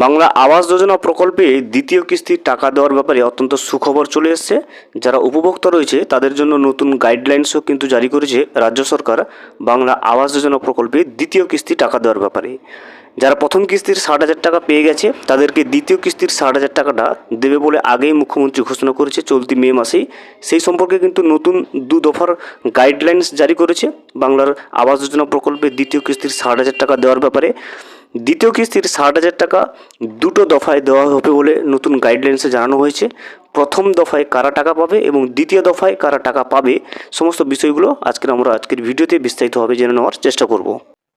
বাংলা আবাস যোজনা প্রকল্পে দ্বিতীয় কিস্তির টাকা দেওয়ার ব্যাপারে অত্যন্ত সুখবর চলে এসেছে। যারা উপভোক্তা রয়েছে, তাদের জন্য নতুন গাইডলাইন্সও কিন্তু জারি করেছে রাজ্য সরকার বাংলা আবাস যোজনা প্রকল্পে দ্বিতীয় কিস্তি টাকা দেওয়ার ব্যাপারে। যারা প্রথম কিস্তির ষাট হাজার টাকা পেয়ে গেছে, তাদেরকে দ্বিতীয় কিস্তির ষাট হাজার টাকাটা দেবে বলে আগেই মুখ্যমন্ত্রী ঘোষণা করেছে চলতি মে মাসেই। সেই সম্পর্কে কিন্তু নতুন দু দফার গাইডলাইন্স জারি করেছে বাংলার আবাস যোজনা প্রকল্পে দ্বিতীয় কিস্তির ষাট হাজার টাকা দেওয়ার ব্যাপারে। দ্বিতীয় কিস্তির ষাট হাজার টাকা দুটো দফায় দেওয়া হবে বলে নতুন গাইডলাইন্সে জানানো হয়েছে। প্রথম দফায় কারা টাকা পাবে এবং দ্বিতীয় দফায় কারা টাকা পাবে, সমস্ত বিষয়গুলো আজকের আমরা আজকের ভিডিওতে বিস্তারিতভাবে জেনে নেওয়ার চেষ্টা করব।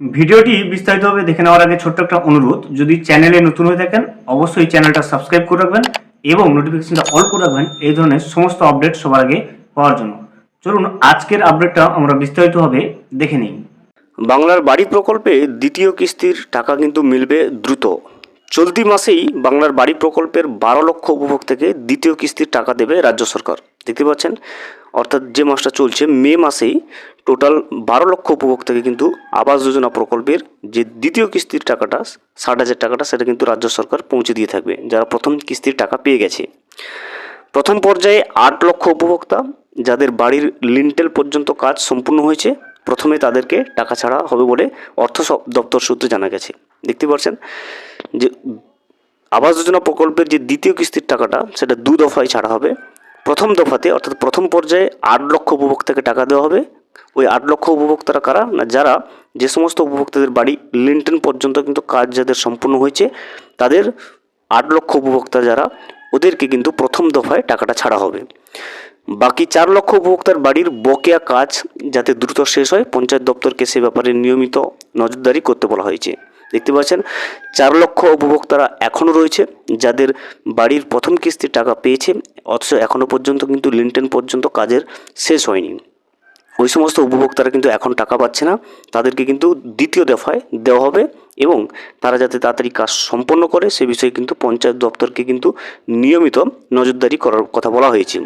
ভিডিওটি বিস্তারিতভাবে দেখে নেওয়ার আগে ছোট্ট একটা অনুরোধ, যদি চ্যানেলে নতুন হয়ে থাকেন, অবশ্যই চ্যানেলটা সাবস্ক্রাইব করে রাখবেন এবং নোটিফিকেশনটা অল করে রাখবেন, এই ধরনের সমস্ত আপডেট সবার আগে পাওয়ার জন্য। চলুন, আজকের আপডেটটা আমরা বিস্তারিতভাবে দেখে নিই। বাংলার বাড়ি প্রকল্পে দ্বিতীয় কিস্তির টাকা কিন্তু মিলবে দ্রুত। চলতি মাসেই বাংলার বাড়ি প্রকল্পের বারো লক্ষ উপভোক্তাকে দ্বিতীয় কিস্তির টাকা দেবে রাজ্য সরকার। দেখতে পাচ্ছেন? অর্থাৎ যে মাসটা চলছে, মে মাসেই টোটাল বারো লক্ষ উপভোক্তাকে কিন্তু আবাস যোজনা প্রকল্পের যে দ্বিতীয় কিস্তির টাকাটা, ষাট হাজার টাকাটা, সেটা কিন্তু রাজ্য সরকার পৌঁছে দিয়ে থাকবে, যারা প্রথম কিস্তির টাকা পেয়ে গেছে। প্রথম পর্যায়ে আট লক্ষ উপভোক্তা, যাদের বাড়ির লিন্টেল পর্যন্ত কাজ সম্পূর্ণ হয়েছে প্রথমে তাদেরকে টাকা ছাড়া হবে বলে অর্থ দপ্তর সূত্রে জানা গেছে। দেখতে পাচ্ছেন যে আবাস যোজনা প্রকল্পের যে দ্বিতীয় কিস্তির টাকাটা, সেটা দু দফায় ছাড়া হবে। প্রথম দফাতে, অর্থাৎ প্রথম পর্যায়ে আট লক্ষ উপভোক্তাকে টাকা দেওয়া হবে। ওই আট লক্ষ উপভোক্তারা কারা? না, যারা যে সমস্ত উপভোক্তাদের বাড়ি লিন্টেন পর্যন্ত কিন্তু কাজ যাদের সম্পূর্ণ হয়েছে, তাদের আট লক্ষ উপভোক্তা যারা ওদেরকে কিন্তু প্রথম দফায় টাকাটা ছাড়া হবে। বাকি চার লক্ষ উপভোক্তার বাড়ির বকেয়া কাজ যাতে দ্রুত শেষ হয়, পঞ্চায়েত দপ্তরকে সে ব্যাপারে নিয়মিত নজরদারি করতে বলা হয়েছে। দেখতে পাচ্ছেন, চার লক্ষ উপভোক্তারা এখনও রয়েছে, যাদের বাড়ির প্রথম কিস্তির টাকা পেয়েছে, অথচ এখনও পর্যন্ত কিন্তু লিনটেন পর্যন্ত কাজের শেষ হয়নি। ওই সমস্ত উপভোক্তারা কিন্তু এখন টাকা পাচ্ছে না। তাদেরকে কিন্তু দ্বিতীয় দফায় দেওয়া হবে এবং তারা যাতে তাড়াতাড়ি কাজ সম্পন্ন করে সে বিষয়ে কিন্তু পঞ্চায়েত দপ্তরকে কিন্তু নিয়মিত নজরদারি করার কথা বলা হয়েছে।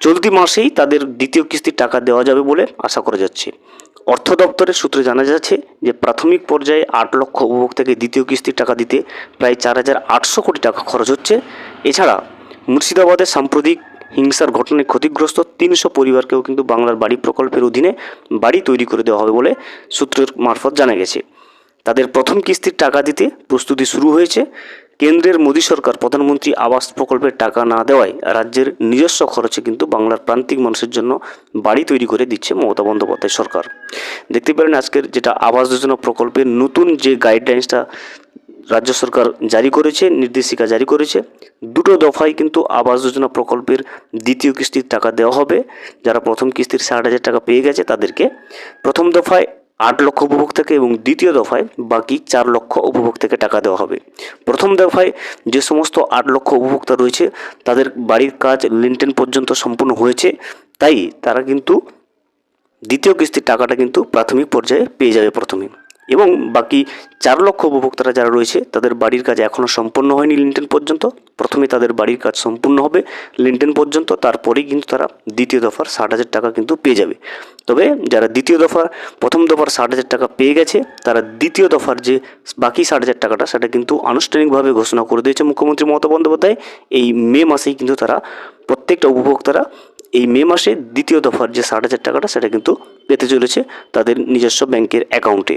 চলতি মাসেই তাদের দ্বিতীয় কিস্তির টাকা দেওয়া যাবে বলে আশা করা যাচ্ছে। অর্থ দপ্তরের সূত্রে জানা যাচ্ছে যে, প্রাথমিক পর্যায়ে আট লক্ষ উপভোক্তাকে দ্বিতীয় কিস্তির টাকা দিতে প্রায় চার হাজার আটশো কোটি টাকা খরচ হচ্ছে। এছাড়া মুর্শিদাবাদের সাম্প্রতিক হিংসার ঘটনায় ক্ষতিগ্রস্ত তিনশো পরিবারকেও কিন্তু বাংলার বাড়ি প্রকল্পের অধীনে বাড়ি তৈরি করে দেওয়া হবে বলে সূত্রের মারফত জানা গেছে। তাদের প্রথম কিস্তির টাকা দিতে প্রস্তুতি শুরু হয়েছে। কেন্দ্রের মোদী সরকার প্রধানমন্ত্রী আবাস প্রকল্পের টাকা না দেওয়ায় রাজ্যের নিজস্ব খরচে কিন্তু বাংলার প্রান্তিক মানুষের জন্য বাড়ি তৈরি করে দিচ্ছে মমতা বন্দ্যোপাধ্যায় সরকার। দেখতে পেলেন আজকের যেটা আবাস যোজনা প্রকল্পের নতুন যে গাইডলাইন্সটা রাজ্য সরকার জারি করেছে, নির্দেশিকা জারি করেছে। দুটো দফায় কিন্তু আবাস যোজনা প্রকল্পের দ্বিতীয় কিস্তির টাকা দেওয়া হবে। যারা প্রথম কিস্তির ষাট হাজার টাকা পেয়ে গেছে, তাদেরকে প্রথম দফায় আট লক্ষ উপভোক্তাকে এবং দ্বিতীয় দফায় বাকি চার লক্ষ উপভোক্তাকে টাকা দেওয়া হবে। প্রথম দফায় যে সমস্ত আট লক্ষ উপভোক্তা রয়েছে, তাদের বাড়ির কাজ লিনটেন পর্যন্ত সম্পূর্ণ হয়েছে। তাই তারা কিন্তু দ্বিতীয় কিস্তির টাকাটা কিন্তু প্রাথমিক পর্যায়ে পেয়ে যাবে প্রথমে। এবং বাকি চার লক্ষ উপভোক্তারা যারা রয়েছে, তাদের বাড়ির কাজ এখনও সম্পূর্ণ হয়নি লিনটেন পর্যন্ত। প্রথমে তাদের বাড়ির কাজ সম্পূর্ণ হবে লিনটেন পর্যন্ত, তারপরেই কিন্তু তারা দ্বিতীয় দফার ষাট হাজার টাকা কিন্তু পেয়ে যাবে। তবে যারা দ্বিতীয় দফার প্রথম দফার ষাট হাজার টাকা পেয়ে গেছে, তারা দ্বিতীয় দফার যে বাকি ষাট হাজার টাকাটা, সেটা কিন্তু আনুষ্ঠানিকভাবে ঘোষণা করে দিয়েছে মুখ্যমন্ত্রী মমতা বন্দ্যোপাধ্যায়। এই মে মাসেই কিন্তু তারা প্রত্যেকটা উপভোক্তারা এই মে মাসে দ্বিতীয় দফার যে ষাট হাজার টাকাটা, সেটা কিন্তু পেতে চলেছে তাদের নিজস্ব ব্যাংকের অ্যাকাউন্টে।